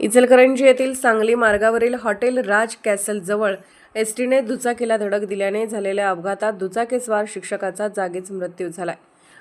इचलकरंजी येथील सांगली मार्गावरील हॉटेल राज कॅसलजवळ एस टीने दुचाकीला धडक दिल्याने झालेल्या अपघातात दुचाकीस्वार शिक्षकाचा जागीच मृत्यू झालाय.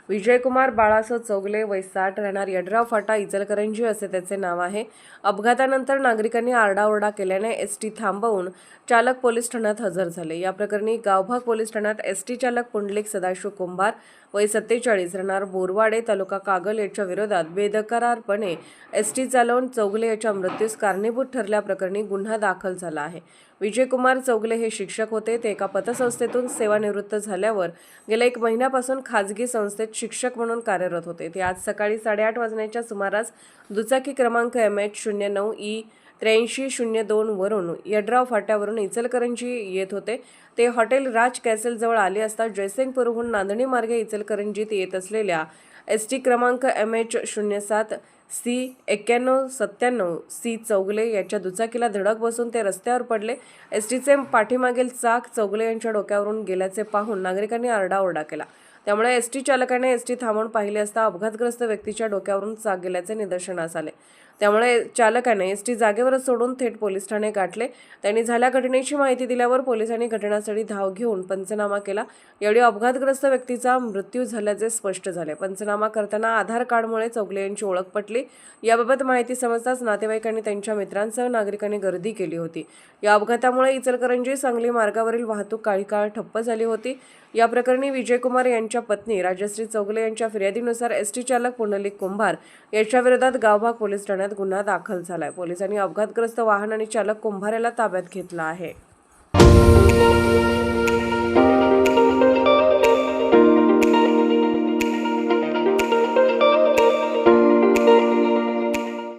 विजयकुमार बाळासो चौगले वैसाट राहणार यड्राव फाटा इचलकरंजी असे त्याचे नाव आहे. अपघातानंतर नागरिकांनी आरडाओरडा केल्याने एस टी थांबवून चालक पोलीस ठाण्यात हजर झाले. या प्रकरणी गावभाग पोलीस ठाण्यात एस टी चालक पुंडलिक सदाशिव कुंभार वय सत्तेचाळीस राहणार बोरवाडे तालुका कागल याच्या विरोधात बेदकरारपणे एस टी चालवून चौगले याच्या मृत्यूस कारणीभूत ठरल्याप्रकरणी गुन्हा दाखल झाला आहे. विजयकुमार चौगले हे शिक्षक होते. ते एका पतसंस्थेतून सेवानिवृत्त झाल्यावर गेल्या एक महिन्यापासून खाजगी संस्थेत शिक्षक म्हणून कार्यरत होते. ते आज सकाळी साडेआठ वाजण्याच्या सुमारास दुचाकी क्रमांक एम एच शून्य नऊ ई त्र्याऐंशी शून्य दोन वरून यड्राव फाट्यावरून इचलकरंजी येत होते. ते हॉटेल राज कॅसेलजवळ आले असता जयसिंगपूरहून नांदणी मार्गे इचलकरंजीत येत असलेल्या एस टी क्रमांक एम एच शून्य सात सी एक्क्याण्णव सत्त्याण्णव सी चौगले यांच्या दुचाकीला धडक बसून ते रस्त्यावर पडले. एस टीचे पाठीमागील चाक चौगले यांच्या डोक्यावरून गेल्याचे पाहून नागरिकांनी आरडाओरडा केला. त्यामुळे एस टी चालकाने एस टी थांबवून पाहिले असता अपघातग्रस्त व्यक्तीच्या डोक्यावरून चाक गेल्याचे निदर्शनास आले. त्यामुळे चालकाने एस टी जागेवरच सोडून थेट पोलीस ठाणे गाठले. त्यांनी झाल्या घटनेची माहिती दिल्यावर पोलिसांनी घटनास्थळी धाव घेऊन पंचनामा केला. यावेळी अपघातग्रस्त व्यक्तीचा मृत्यू झाल्याचे स्पष्ट झाले. पंचनामा करताना आधार कार्डमुळे चौगले यांची ओळख पटली. याबाबत माहिती समजताच नातेवाईकांनी त्यांच्या मित्रांसह नागरिकांनी गर्दी केली होती. या अपघातामुळे इचलकरंजी सांगली मार्गावरील वाहतूक काही काळ ठप्प झाली होती. या प्रकरणी विजयकुमार यांच्या पत्नी राजश्री चौगले यांच्या फिर्यादीनुसार एसटी चालक पुंडलिक कुंभार यांच्याविरोधात गावभाग पोलीस ठाण्यात ठाण्यात गुन्हा दाखल झालाय. पोलिसांनी अपघातग्रस्त वाहन आणि चालक कुंभारेला ताब्यात घेतला आहे.